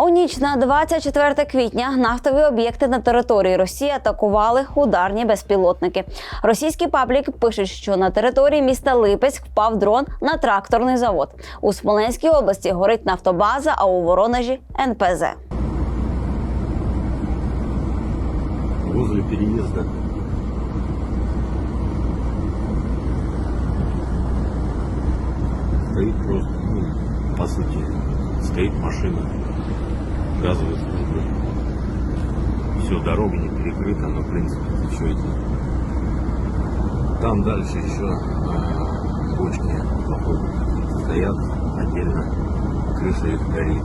У ніч на 24 квітня нафтові об'єкти на території Росії атакували ударні безпілотники. Російські пабліки пишуть, що на території міста Липецьк впав дрон на тракторний завод. У Смоленській області горить нафтобаза, а у Воронежі НПЗ. возле переезда. Стоит просто, ну, по сути, стоит машина газовой службы. Все, дорога не перекрыта, но, в принципе, что это? Там дальше еще э, бочки походу, стоят отдельно, крыша их горит.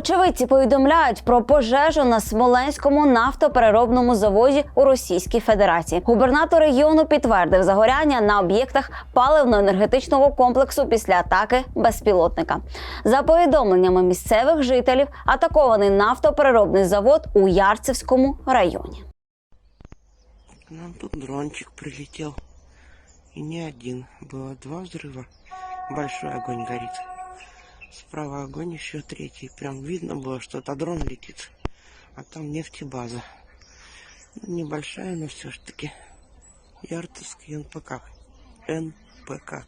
Очевидці повідомляють про пожежу на Смоленському нафтопереробному заводі у Російській Федерації. Губернатор регіону підтвердив загоряння на об'єктах паливно-енергетичного комплексу після атаки безпілотника. За повідомленнями місцевих жителів, атакований нафтопереробний завод у Ярцевському районі. Нам тут дрончик прилетел. И не один. Было два взрыва. Большой огонь горит. Справа огонь еще третий. Прям видно было, что это дрон летит. А там нефтебаза. Ну, небольшая, но все ж таки. Яртовский НПК. НПК.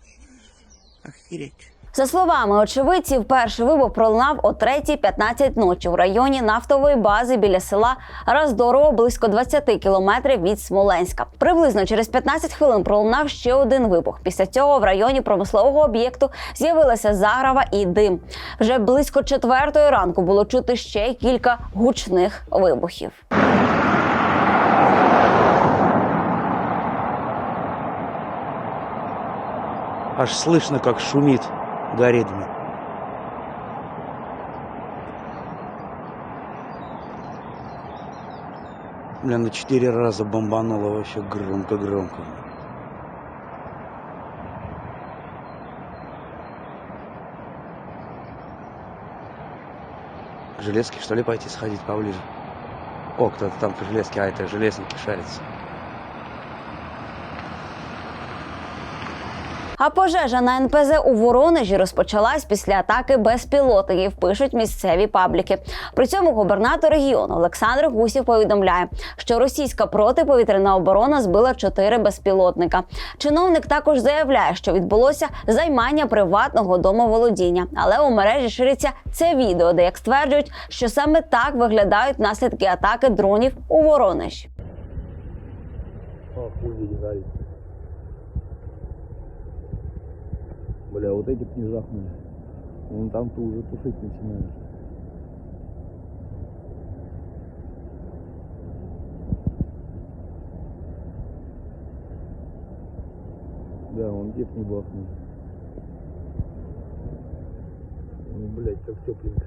Охереть. За словами очевидців, перший вибух пролунав о 3.15 ночі в районі нафтової бази біля села Раздорово близько 20 кілометрів від Смоленська. Приблизно через 15 хвилин пролунав ще один вибух. Після цього в районі промислового об'єкту з'явилася заграва і дим. Вже близько четвертої ранку було чути ще кілька гучних вибухів. Аж слышно, как шумит, блин. Бля, на четыре раза бомбануло вообще громко-громко. К железке, что ли, пойти сходить поближе? О, кто-то там по железке, а это железники шарится. А пожежа на НПЗ у Воронежі розпочалась після атаки безпілотників, пишуть місцеві пабліки. При цьому губернатор регіону Олександр Гусів повідомляє, що російська протиповітряна оборона збила чотири безпілотника. Чиновник також заявляє, що відбулося займання приватного домоволодіння, але у мережі шириться це відео, де як стверджують, що саме так виглядають наслідки атаки дронів у Воронежі. Бля, вот эти не жахнули. Вон там ты уже тушить начинаешь. Да, вон дед не бахнул. Ну, блядь, как тепленько.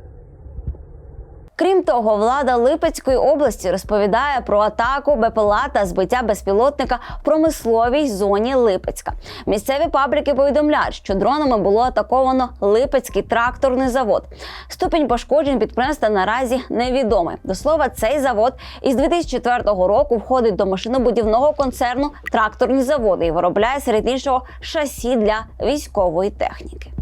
Крім того, влада Липецької області розповідає про атаку БПЛА та збиття безпілотника в промисловій зоні Липецька. Місцеві пабліки повідомляють, що дронами було атаковано Липецький тракторний завод. Ступінь пошкоджень підприємства наразі невідомий. До слова, цей завод із 2004 року входить до машинобудівного концерну Тракторні заводи і виробляє серед іншого шасі для військової техніки.